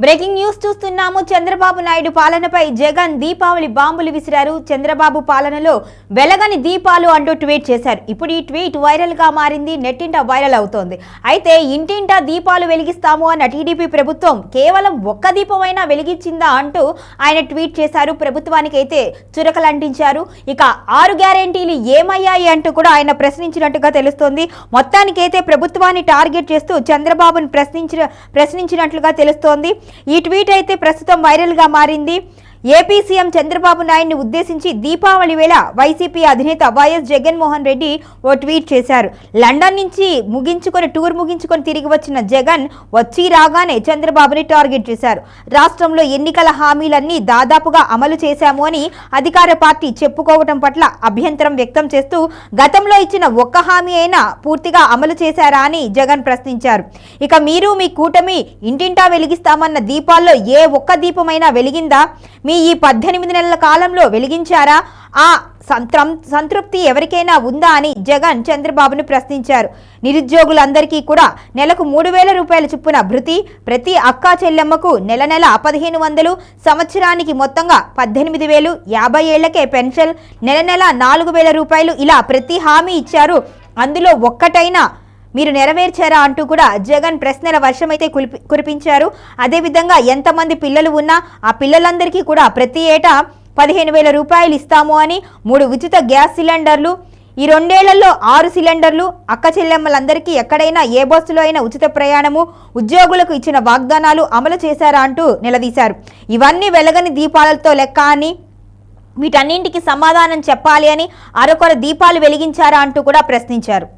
Breaking news చూస్తున్నాము. చంద్రబాబు నాయుడు పాలనపై జగన్ దీపావళి బాంబులు విసిరారు. చంద్రబాబు పాలనలో వెలగని దీపాలు అంటూ ట్వీట్ చేశారు. ఇప్పుడు ఈ ట్వీట్ వైరల్గా మారింది నెట్టింట వైరల్ అవుతోంది. అయితే ఇంటింటా దీపాలు వెలిగిస్తాము అన్న టీడీపీ ప్రభుత్వం కేవలం ఒక్క దీపమైనా వెలిగించిందా అంటూ ఆయన ట్వీట్ చేశారు. ప్రభుత్వానికి అయితే చురకలంటించారు. ఇక ఆరు గ్యారెంటీలు ఏమయ్యాయి అంటూ కూడా ఆయన ప్రశ్నించినట్టుగా తెలుస్తోంది. మొత్తానికైతే ప్రభుత్వాన్ని టార్గెట్ చేస్తూ చంద్రబాబును ప్రశ్నించిన ప్రశ్నించినట్లుగా తెలుస్తోంది. ఈ ట్వీట్ అయితే ప్రస్తుతం వైరల్గా మారింది. ఏపీ సీఎం చంద్రబాబు నాయుడిని ఉద్దేశించి దీపావళి వేళ వైసీపీ అధినేత వైఎస్ జగన్మోహన్ రెడ్డి ఓ ట్వీట్ చేశారు. లండన్ నుంచి ముగించుకొని టూర్ ముగించుకొని తిరిగి వచ్చిన జగన్ వచ్చి రాగానే చంద్రబాబుని టార్గెట్ చేశారు. రాష్ట్రంలో ఎన్నికల హామీలన్నీ దాదాపుగా అమలు చేశాము అని అధికార పార్టీ చెప్పుకోవటం పట్ల అభ్యంతరం వ్యక్తం చేస్తూ గతంలో ఇచ్చిన ఒక్క హామీ అయినా పూర్తిగా అమలు చేశారా అని జగన్ ప్రశ్నించారు. ఇక మీరు మీ కూటమి ఇంటింటా వెలిగిస్తామన్న దీపాల్లో ఏ ఒక్క దీపమైనా వెలిగిందా? మీ మీ ఈ పద్దెనిమిది నెలల కాలంలో వెలిగించారా? ఆ సంత్రం సంతృప్తి ఎవరికైనా ఉందా అని జగన్ చంద్రబాబును ప్రశ్నించారు. నిరుద్యోగులందరికీ కూడా నెలకు మూడు వేల రూపాయల చొప్పున భృతి ప్రతి అక్కా చెల్లెమ్మకు నెల నెల పదిహేను వందలు సంవత్సరానికి మొత్తంగా పద్దెనిమిది వేలు యాభై ఏళ్ళకే పెన్షన్ నెల నెల నాలుగు వేల రూపాయలు ఇలా ప్రతి హామీ ఇచ్చారు. అందులో ఒక్కటైనా మీరు నెరవేర్చారా అంటూ కూడా జగన్ ప్రశ్నల వర్షమైతే కురిపి కురిపించారు. అదేవిధంగా ఎంతమంది పిల్లలు ఉన్నా ఆ పిల్లలందరికీ కూడా ప్రతి ఏటా పదిహేను వేల రూపాయలు ఇస్తాము అని మూడు ఉచిత గ్యాస్ సిలిండర్లు ఈ రెండేళ్ళలో ఆరు సిలిండర్లు అక్క చెల్లెమ్మలందరికీ ఎక్కడైనా ఏ బస్సులో అయినా ఉచిత ప్రయాణము ఉద్యోగులకు ఇచ్చిన వాగ్దానాలు అమలు చేశారా అంటూ నిలదీశారు. ఇవన్నీ వెలగని దీపాలతో లెక్క అని వీటన్నింటికి సమాధానం చెప్పాలి అని అరొకరు దీపాలు వెలిగించారా అంటూ కూడా ప్రశ్నించారు.